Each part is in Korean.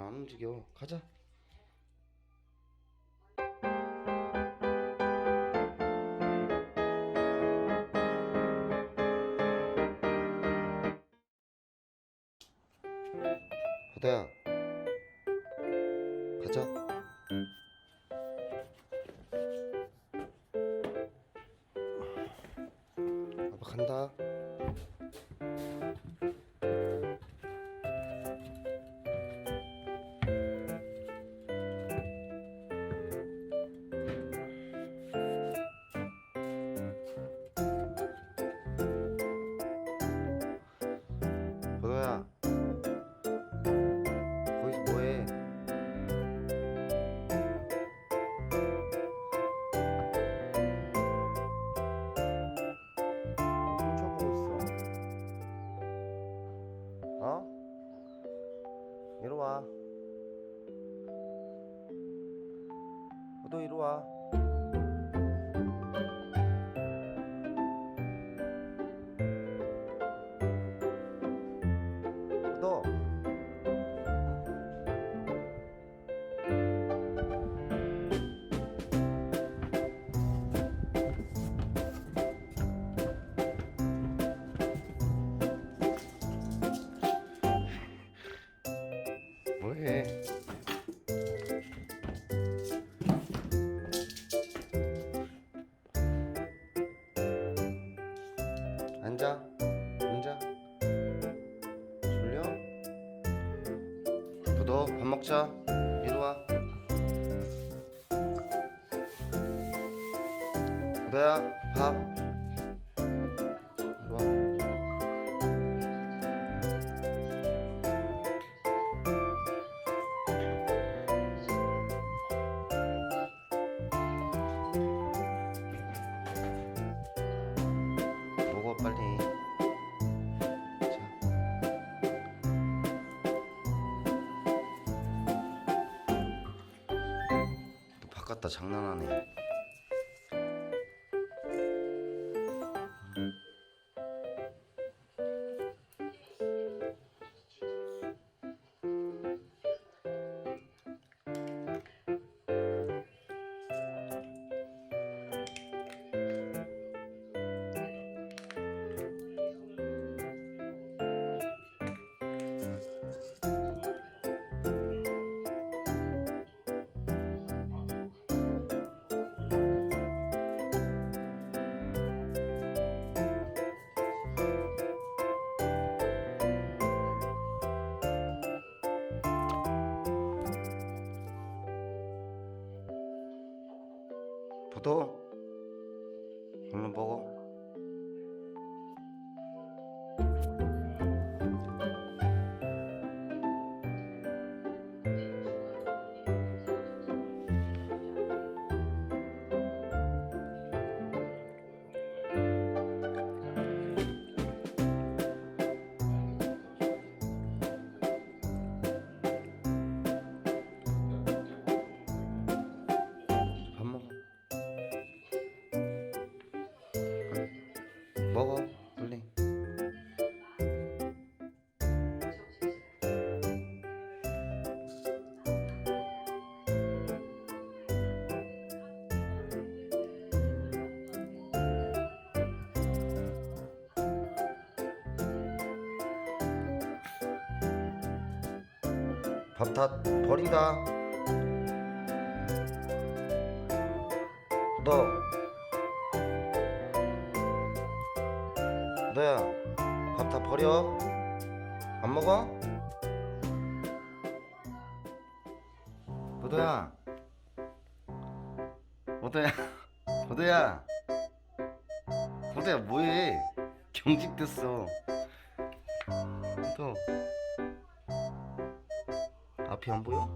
왜안 움직여? 가자. 호다야, 가자. 너 이리 자. 이리 와. 부도야, 밥. 다 장난하네. gustó. Un poco. 밥다 버린다. 너. 너야 밥 다 버려. 안 먹어? 보도야. 보도야. 보도야. 보도야 뭐해? 경직됐어. 보도 앞이 안 보여?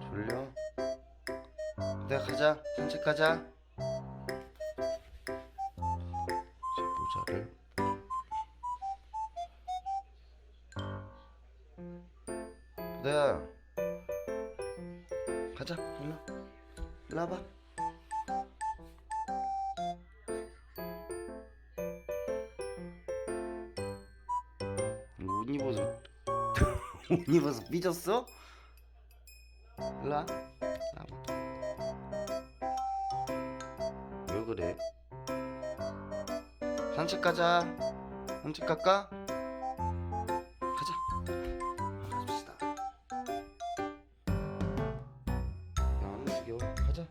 졸려? 내가 가자. 산책 가자. 제 모자를. 내가 가자. 일로. 일로 와봐 옷 입어서 삐졌어? 일로와 왜 그래? 산책 가자 산책 갈까? 가자 갑시다 야 안 움직여 가자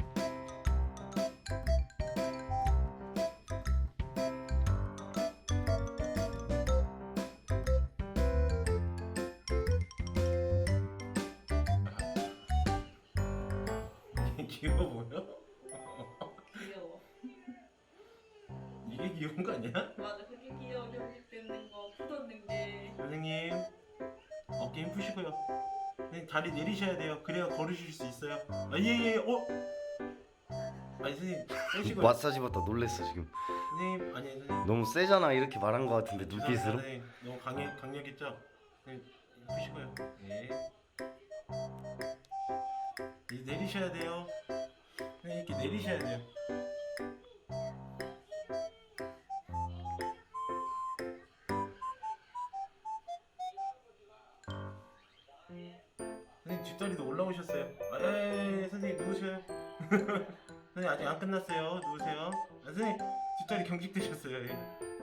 귀여워 보여? 귀여워. 이게 귀여운 거 아니야? 맞아, 그게 귀여워. 경직되는 거, 굳었는 게. 선생님 어깨 힘 푸시고요 선생님 다리 내리셔야 돼요 그래야 걸으실 수 있어요 아예예 어? 아니 선생님 빼시고 요 마사지 받다 놀랬어 지금 선생님 아니 선생님 너무 세잖아 이렇게 말한 것 같은데 죄송합니다, 눈빛으로 선생님. 너무 강해, 강력했죠? 선생님 푸시고요 예 이제 내리셔야 돼요 선생님 이렇게 내리셔야 돼요 선생님 뒷다리도 올라오셨어요. 아, 예, 예, 선생님 누우세요. 선생님 아직 안 끝났어요. 누우세요. 아, 선생님 뒷다리 경직되셨어요. 예.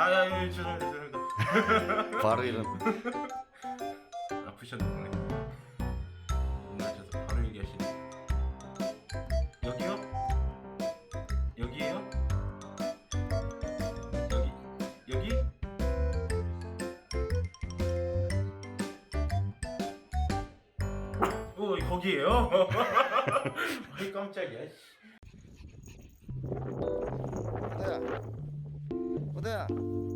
아, 아, 아, 예, 죄송합니다, 죄송합니다. 바로 이런 아프셨네. 놀라셔서 바로 얘기하시네. 여기요? 여기에요? 여기 여기? 어 거기에요? 아이 깜짝이야. 호 호